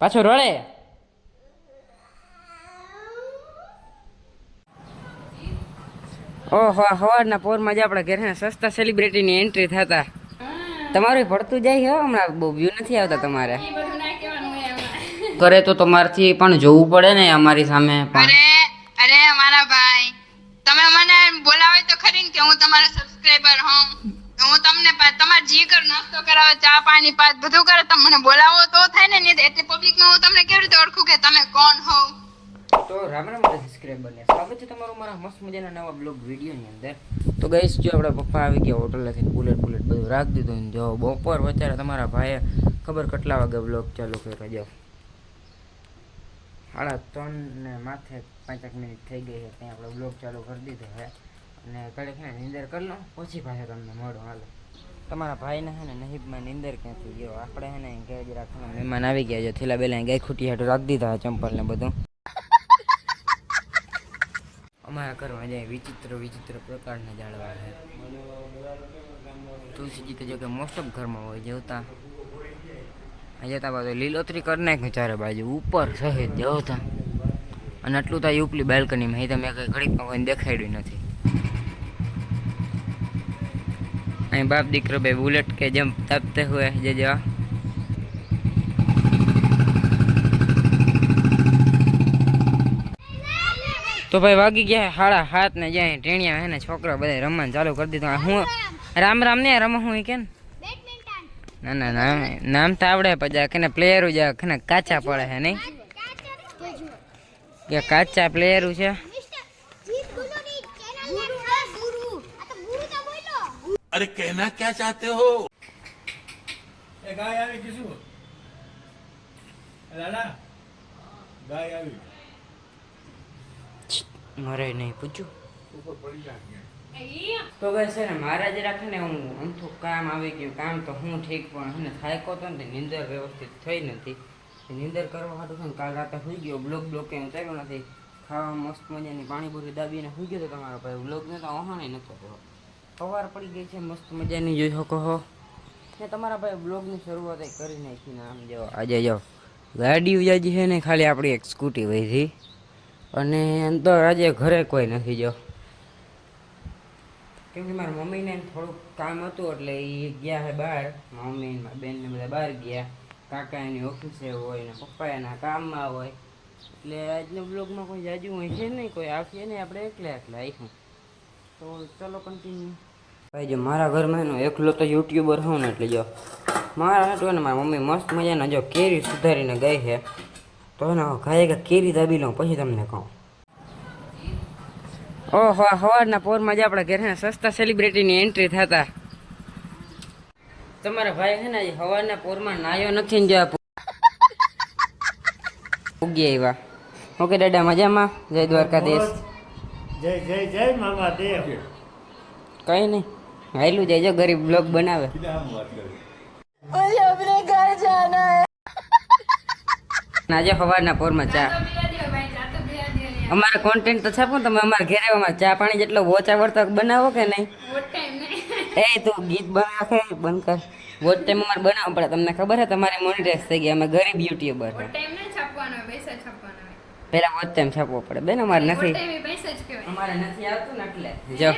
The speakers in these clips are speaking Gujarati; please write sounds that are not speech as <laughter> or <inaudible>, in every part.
પાછો રડે. ઓહો સવારના પોરમાં જ આપણા ઘરે સસ્તા સેલિબ્રિટીની એન્ટ્રી થતા. તમારું પડતું જાય હે હમણાં બહુ વ્યૂ નથી આવતા તમારે. કરે તો તમારથી પણ જોવું પડે ને અમારી સામે પણ. અરે અરે મારા ભાઈ. તમે મને બોલાવે તો ખરી કે હું તમારો સબસ્ક્રાઇબર હોઉં. તમારા જી કર નાસ્તો કરાવો, ચા, પાણી પાત બધું કરે, તમે મને બોલાવો તો થાય ને, નહીં એટલે પબ્લિકમાં હું તમને કેવી રીતે ઓળખું કે તમે કોણ હો? તો રામ રામ બધા સબસ્ક્રાઇબર ને. સ્વાગત છે તમારું મારા મસ્ત મજાના નવા બ્લોગ વિડીયોની અંદર. તો ગઈશ જો આપણા પપ્પા આવી ગયા હોટલેથી બુલેટ બુલેટ બધું રાખી દીધું ને, જો બપોર વચારે તમારા ભાઈએ ખબર કેટલા વાગે બ્લોગ ચાલુ કર્યો જાઓ સાડા ત્રણ ને માથે પાંચેક મિનિટ થઈ ગઈ છે, ત્યાં આપણે બ્લોગ ચાલુ કરી દીધો છે. અને ને, નીંદર કરી લો, પછી પાછા તમને મળો, હાલો. તમારા ભાઈને છે ને નહીબમાં નીંદર ક્યાંથી ગયો? આપણે છે ને ઘેર જ રાખવાના મહેમાન આવી ગયા છે. થેલા બેલા ગાય ખૂટી હાટું રાખી દીધા ચંપલ ને બધું. અમારા ઘરમાં જાય વિચિત્ર વિચિત્ર પ્રકારના જાળવા છે. તુલસીજી તો જો કે મોસ્ટ ઓફ ઘરમાં હોય જેવતા જતા. બાજુ લીલોતરી કરી નાખ્યું ચારે બાજુ, ઉપર સહેજ જવતા અને આટલું તો ઉપલી બાલ્કનીમાં એ તમે કંઈ ઘડીકમાં કોઈને દેખાડ્યું નથી. અહીં બાપ દીકરો બે બુલેટ કે જેમ તાપતે હોય જે જવા. તો ભાઈ વાગી ગયા હાડા હાથ ને જ્યાં ટેણિયા હે ને છોકરા બધા રમવાનું ચાલુ કરી દીધું. હું રામ રામ ને રમ હું કે ના ના ના નામ નામ તો આવડે પછી કે પ્લેયરો જ કાચા પડે હે નહીં? કે કાચા પ્લેયરો છે? अरे कहना क्या चाहते हो એ ગાય આવી કે શું લાલા ગાય આવી મરે નહીં પૂછ્યું તો ગઈ છે ને મારા જ રાખે ને હું અમથું કામ આવી ગયું કામ તો હું ઠીક પણ છે ને થાયકો હતો ને તે નીંદર વ્યવસ્થિત થઈ નથી તે નીંદર કરવા હાટું છે ને કાલ રાતે સુઈ ગયો બ્લોક બ્લોક એમ થયો નથી ખાવા મસ્ત મજાની પાણીપુરી દાબીને સુઈ ગયો તો તમારો ભાઈ બ્લોક ને તો ઓહાણે નતો રહ્યો સવાર પડી ગઈ છે, મસ્ત મજાની. જોઈ શકો હો. ને તમારા ભાઈ બ્લોગની શરૂઆત કરી નાખી ને આમ જો, આજે જો ગાડી ઉજાજી છે ને ખાલી આપણી એક સ્કૂટી વહી હતી અને અંદર આજે ઘરે કોઈ નથી જો. કેમ કે મારા મમ્મીને થોડુંક કામ હતું એટલે એ ગયા છે બહાર. મમ્મી મારા બેન ને બધા બહાર ગયા. કાકા એની ઓફિસે હોય ને પપ્પા એના કામમાં હોય. એટલે આજના બ્લોગમાં કોઈ જાજુ હોય છે નહીં, કોઈ આવશે નહીં, આપણે એકલા એકલા આવીશું તો ચલો કન્ટિન્યુ ભાઈ જો મારા ઘરમાં એનો એકલો તો યુટ્યુબર હોઉં ને એટલે જો મારા હાટું ને મારી મમ્મી મસ્ત મજાના જો કેરી સુધારીને ગઈ છે. તો એને ખાઈ કે કેરી દાબી લઉં પછી તમને કહું. ઓહો સવારના પોરમાં જ આપણા ઘરે ને સસ્તા સેલિબ્રિટીની એન્ટ્રી થતા. તમારા ભાઈ છે ને સવારના પોરમાં નાયો નથી ને જો ઉગી આવ્યા ઓકે દાદા મજામાં? જય દ્વારકાધીશ. જય જય જય મામા દેવ. કઈ નહીં. હાયલું જાય જો ગરીબ બ્લોગ બનાવે. આજે સવારના પોરમાં ચા. અમારા કોન્ટેન્ટ તો છાપો તમે અમારા ઘરે અમારે ચા પાણી જેટલો ઓછા વર્તક બનાવો કે નહીં વોટ ટાઈમ નહીં? એ તું ગીત બનાવે બંધ કર. વોચ ટાઈમ અમારે બનાવવું પડે. તમને ખબર છે તમારે મોનિટાઈઝ થઈ ગયા અમે ગરીબ યુટ્યુબર વોટ પેલા વોટ ટાઈમ છાપવો પડે. બેન અમારે નથી. અમારે નથી આવતું એટલે. જો.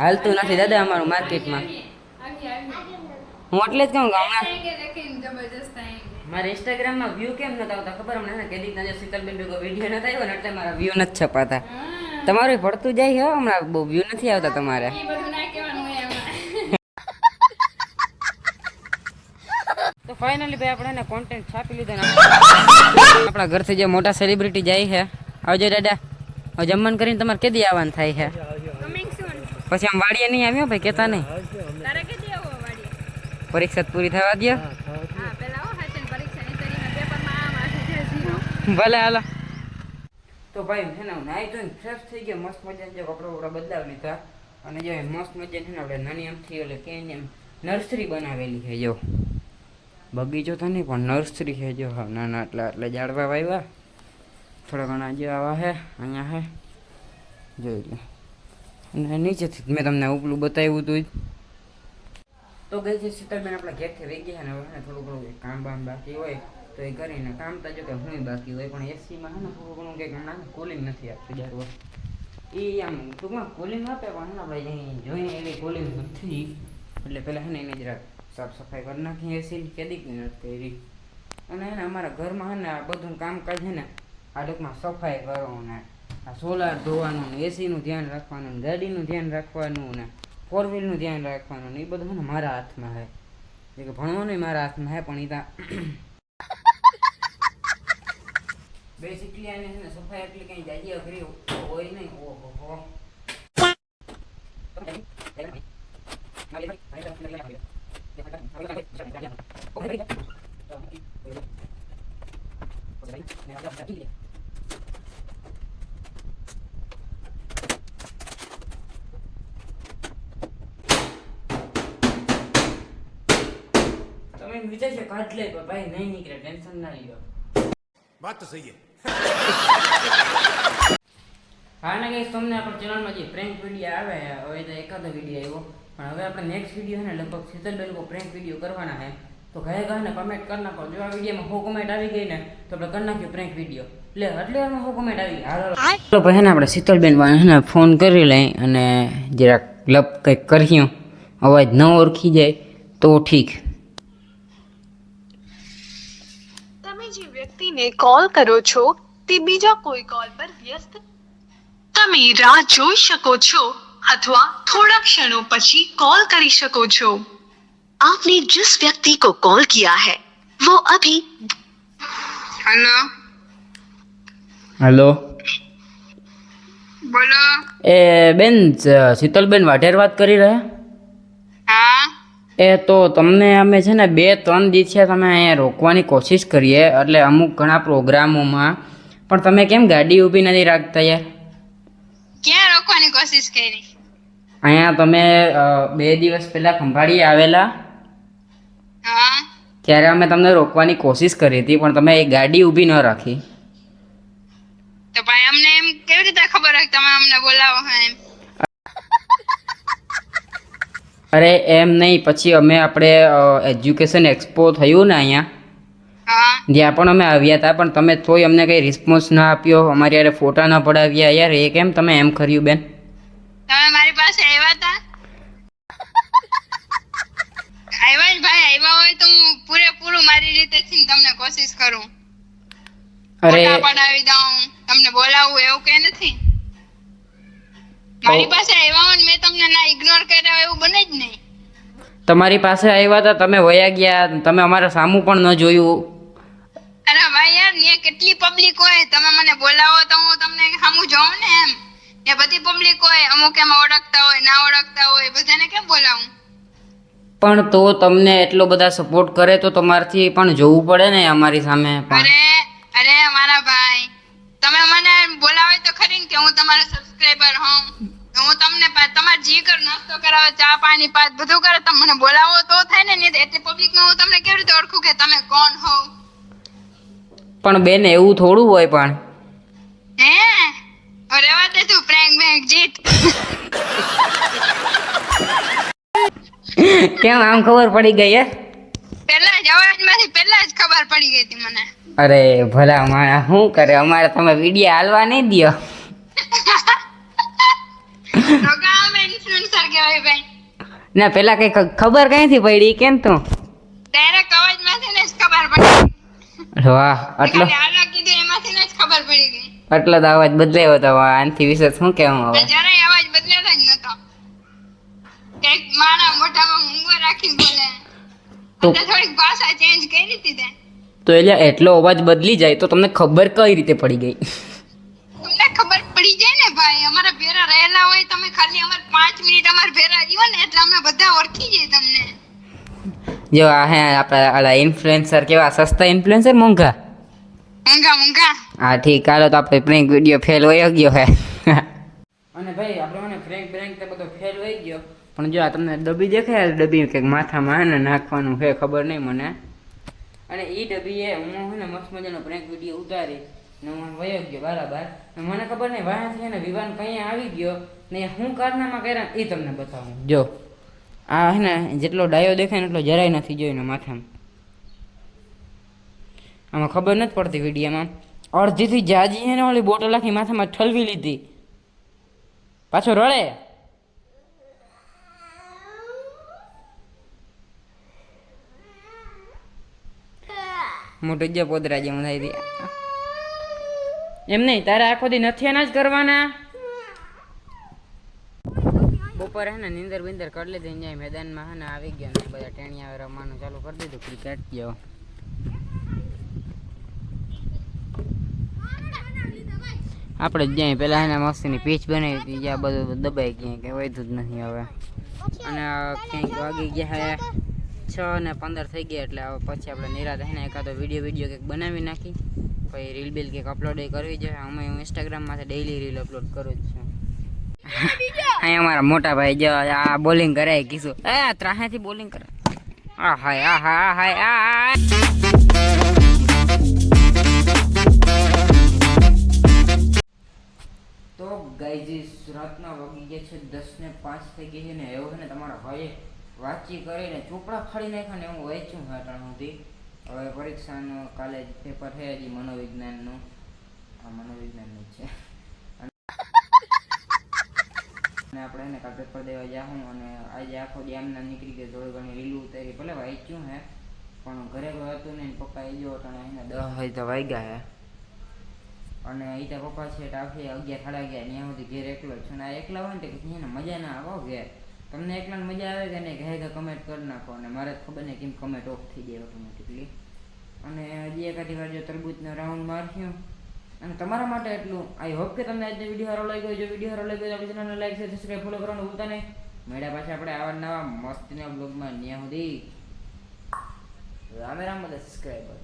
હાલતું નથી દાદા અમારું માર્કેટમાં. હું એટલે જ કહું હમણાં મારા ઇન્સ્ટાગ્રામમાં વ્યૂ કેમ નતા આવતા ખબર હમણાં કે કેદી ના શીતલબેન ભેગો વીડિયો નતા આવ્યો ને એટલે મારા વ્યૂ નથી છપાતા. તમારું પડતું જાય હો હમણાં બહુ વ્યૂ નથી આવતા તમારે. ફાઇનલી ભાઈ આપણે એને કોન્ટેન્ટ છાપી લીધો ને <laughs> આપણા. ઘરથી જે મોટા સેલિબ્રિટી જાય છે. આવજો દાદા. હવે જમવાનું કરીને તમારે કેદી આવવાનું થાય છે? કમિંગ સૂન પછી આમ વાડીએ નહીં આવ્યો ભાઈ કહેતા નહીં? તારે કે દેવો વાડી પરીક્ષા તો પૂરી થવા દો હા પેલા હો હાચન પરીક્ષા ની તરીને પેપરમાં આમ આખી છે ઝીરો ભલે હાલો. તો ભાઈ છે ને નાઈ ધોઈને ફ્રેશ થઈ ગયો મસ્ત મજાના જે કપડા બપડા બદલાવી લીધા અને જે મસ્ત મજાની છે ને આપણે નાની આમથી એટલે કે એમ નર્સરી બનાવેલી છે જો. બગીચો તો નહીં, પણ નર્સરી છે જો. હા નાના એટલા, એટલે ઝાડવા વાવ્યા થોડા ઘણા જે આવા છે અહીંયા છે જોઈ લો. અને નીચેથી મેં તમને ઉપલું બતાવ્યું હતું. તો ગઈ છે શીતલબેન આપણા ઘેરથી રહી ગયા અને હવે થોડું ઘણું કામ બામ બાકી હોય, તો એ કરીને કામ તો જો કે હું બાકી હોય, પણ એસીમાં છે ને થોડું ઘણું કંઈક ના કુલિંગ નથી આપતું વખત. એ આમ ટૂંકમાં કુલિંગ આપે, પણ ભાઈ, અહીં જોઈને એવી કુલિંગ નથી. એટલે પહેલાં છે ને એને જરાક સાફ સફાઈ કરી નાખી એસી કેદીક નથી કરી. અને હે ને અમારા ઘરમાં ને આ બધું કામકાજ છે ને આ ટૂંકમાં સફાઈ કરવું ને. આ સોલાર ધોવાનું ને એસીનું ધ્યાન રાખવાનું ગાડીનું ધ્યાન રાખવાનું ને ફોર વ્હીલનું ધ્યાન રાખવાનું ને એ બધું ને મારા હાથમાં છે જે કે ભણવાનું મારા હાથમાં છે પણ એ ત્યાં બેસિકલી આને છે ને સફાઈ એટલી કંઈ જાજી અઘરી હોય નહીં. ઓહો હો. તમે વિચાર છે કાઢ લે પણ ભાઈ નહીં નીકળે ટેન્શન ના લ્યો. વાત તો સહી હા. ને કઈ તમને આપણે ચેનલમાં જે પ્રેન્ક વીડિયો આવે હવે તો એકાદો વીડિયો આવ્યો. પણ હવે આપણે નેક્સ્ટ વીડિયો છે ને લગભગ શીતલબેન લોકો પ્રેન્ક વીડિયો કરવાના છે. તો ઘરે ગયા ને કમેન્ટ કરી નાખો. જો આ વિડીયોમાં હો કમેન્ટ આવી ગઈ ને તો આપણે કરી નાખ્યું પ્રેન્ક વીડિયો એટલે એટલે એમાં હો કમેન્ટ આવી હાલો તો પછી ને આપણે શીતલબેન ને ફોન કરી લઈ અને જરાક લપ કંઈક કર્યું અવાજ ન ઓળખી જાય તો ઠીક. તમે જે વ્યક્તિને કોલ કરો છો તે બીજા કોઈ કોલ પર વ્યસ્ત તમે રાહ જોઈ શકો છો. અથવા થોડા ક્ષણો પછી કોલ કરી શકો છો आपने जिस व्यक्ति को कॉल किया है वो अभी હલો હલો બોલો એ બેન શીતલબેન વાઢેર વાત કરી રહ્યા હા એ તો તમને અમે છે ને બે ત્રણ દિવસે તમે અહીંયા રોકવાની કોશિશ કરીએ એટલે અમુક ઘણા પ્રોગ્રામોમાં પણ તમે કેમ ગાડી ઊભી નથી રાખતા યાર ક્યાં રોકવાની કોશિશ કરી અહીંયા તમે બે દિવસ પહેલા ખંભાળી આવેલા? ત્યારે અમે તમને રોકવાની કોશિશ કરી હતી પણ તમે એ ગાડી ઊભી ન રાખી. તો ભાઈ અમને એમ કેવી રીતે ખબર હોય તમે અમને બોલાવો એમ. અરે એમ નહીં પછી અમે આપણે એજ્યુકેશન એક્સપો થયું ને અહીંયા. જ્યાં પણ અમે આવ્યા હતા પણ તમે તોય અમને કંઈ રિસ્પોન્સ ના આપ્યો. અમારી યારે ફોટા ન પડાવ્યા. યાર એ કેમ તમે એમ કર્યું બેન? તમે મારી પાસે આવ્યા હતા આવ્યા જ ભાઈ આવ્યા હોય તો હું પૂરેપૂરું મારી રીતે થી તમને કોશિશ કરું. અરે પડાવી દઉં તમને બોલાવું એવું કઈ નથી. મારી પાસે આવ્યા હોય મેં તમને ના ઇગ્નોર કર્યા એવું બને જ નહીં. તમારી પાસે આવ્યા હતા તમે વયા ગયા તમે અમારા સામું પણ ન જોયું. અરે ભાઈ યાર કેટલી પબ્લિક હોય? તમે મને બોલાવો તો હું તમને સામું જોઉં ને એમ. એ બધી પબ્લિક હોય અમુક એમાં ઓળખતા હોય ના ઓળખતા હોય બધાને કેમ બોલાવું? પણ તો તમને એટલો બધા સપોર્ટ કરે તો તમારથી પણ જોવું પડે ને અમારી સામે પણ. અરે અરે મારા ભાઈ તમે મને બોલાવે તો ખરી ને કે હું તમારો સબસ્ક્રાઇબર હોઉં હું તમને તમારે જી કર નાસ્તો કરાવો ચા પાણી પાત બધું કરે તમે મને બોલાવો તો થાય ને નહીં એટલે પબ્લિકમાં હું તમને કેવી રીતે ઓળખું કે તમે કોણ હોવ પણ બેન એવું થોડું હોય પણ. હે ઓ રેવા દે તું પ્રેન્ક બેંક જીત કેમ આમ ખબર પડી ગઈ યાર પહેલા જ અવાજમાંથી પહેલા જ ખબર પડી ગઈ હતી મને. અરે ભલા માણા શું કરે? અમારે તમે વીડિયો હાલવા નહીં દ્યો. રોગા અમે ઇન્ફ્લુએન્સર કહેવાય ભાઈ. ના પેલા કઈ ખ- ખબર કઈથી પડી કેમ તું? ડાયરેક્ટ અવાજમાંથી ને જ ખબર પડી વાહ આટલો ખાલી હાલા કીધું એમાંથી ને જ ખબર પડી ગઈ. આટલો તો અવાજ બદલાયો હતો આનથી વિશે શું કેવું હવે? જરાય અવાજ બદલેલો જ નતો કંઈક માણા મોઢામાં મૂંગો રાખી બોલે. તો- એટલે થોડીક ભાષા ચેન્જ કરી હતી તે. તો એટલે આટલો અવાજ બદલી જાય તો તમને ખબર કઈ રીતે પડી ગઈ? તમને ખબર પડી જાય ને ભાઈ અમારા ભેરા રહેલા હોય તમે ખાલી અમાર પાંચ મિનિટ અમાર ભેરા રહ્યો ને એટલે અમે બધા ઓળખી જાય તમને. જો આ હે આપણા ઇન્ફ્લુએન્સર કેવા સસ્તા ઇન્ફ્લુએન્સર મોંઘા? મોંઘા મૂંગા હા ઠીક હાલો તો આપણે પ્રેન્ક વીડિયો ફેલ હોય ગયો હે. અને ભાઈ, આપણે મને ફ્રેન્ક બ્રેન્ક તો બધો ફેલ હોય ગયો. પણ જો આ તમને ડબ્બી દેખાય ડબ્બી કંઈક માથામાં હે નાખવાનું છે, ખબર નહીં મને. અને એ ડબ્બી એ હું છે ને મસ્ત મજાનો પ્રેન્ક વીડિયો ઉતારી ને હું વયો ગયો બરાબર. મને ખબર નહીં વાહ છે ને વિવાન કંઈ આવી ગયો ને હું કારનામાં કર્યા એ તમને બતાવું. જો, આ હે ને જેટલો ડાયો દેખાય ને એટલો જરાય નથી જોઈને માથામાં. આમાં ખબર નથી પડતી વિડીયોમાં અડધીથી જાજી એને ઓલી બોટલ આખી માથામાં ઠલવી લીધી. પાછો રડે. મોટું જે પોદરા જેવું થાય હતી એમ નહીં, તારે આખો દી નથી એના જ કરવાના. બપોરે હે ને નીંદર બિંદર કરી લીધી મેદાનમાં હે ને આવી ગયા બધા ટેણીયા રમવાનું ચાલુ કરી દીધું ક્રિકેટ જેવો આપણે જ્યાં. પહેલાં એના મસ્તીની પીચ બનાવી હતી, જ્યાં બધું દબાઈ ગયા કે વધ્યું જ નથી હવે. અને આ ક્યાંક વાગી ગયા છ ને પંદર થઈ ગયા એટલે હવે પછી આપણે નિરાત એને એકાદો વીડિયો વીડિયો કંઈક બનાવી નાખી. પછી રીલ બિલ કંઈક અપલોડ કરવી જોઈએ અમે હું ઇન્સ્ટાગ્રામમાંથી ડેઈલી રીલ અપલોડ કરું જ છું. અહીંયા અમારા મોટા ભાઈ જો આ બોલિંગ કરે કીધું. એ ત્રાહેથી બોલિંગ કરે આ હાય, આ હા આ હાય, આ તો ગાઈઝીસ રાતના વાગી ગયા છે દસ ને પાંચ થઈ ગઈ છે ને, એવું છે ને તમારા ભાઈએ વાંચી કરીને ચોપડા ફાડી નાખ્યા ને હું વાંચ્યું હા ત્રણ સુધી. હવે પરીક્ષાનું કાલે પેપર છે હજી મનોવિજ્ઞાનનું. આ મનોવિજ્ઞાનનું છે. અને આપણે એને કાલે પેપર દેવા જાઉં અને આજે આખો ડેમના નીકળી ગયો, થોડી ઘણી રીલું ઉતારી. ભલે વાંચ્યું હે, પણ ઘરે હતું ને પપ્પા એ જો એને દસ હોય તો વાગ્યા હે. અને એ ત્યાં પપ્પા છે આખી અગિયાર સાડા અગિયાર ત્યાં સુધી ઘેર એકલો છું. અને આ એકલા હોય ને તો એને મજા ના આવો ઘેર. તમને એકલાને મજા આવે કે નહીં? કહે તો કમેન્ટ કરી નાખો અને મારે ખબર નહીં કેમ કમેન્ટ ઓફ થઈ જાય ઓટોમેટિકલી અને હજી એકાદી વાર જો તરબૂચનો રાઉન્ડ માર્યું અને તમારા માટે એટલું. આઈ હોપ કે તમને આજનો વીડિયો સારો લાગ્યો જો વીડિયો સારો લાગ્યો તો આપણી ચેનલને લાઈક શેર સબસ્ક્રાઈબ ફોલો કરવાનું ભૂલતા નહીં. મેળા પાછા આપણે આવા નવા મસ્તના બ્લોગમાં ન્યા સુધી. રામે રામ બધા સબસ્ક્રાઈબર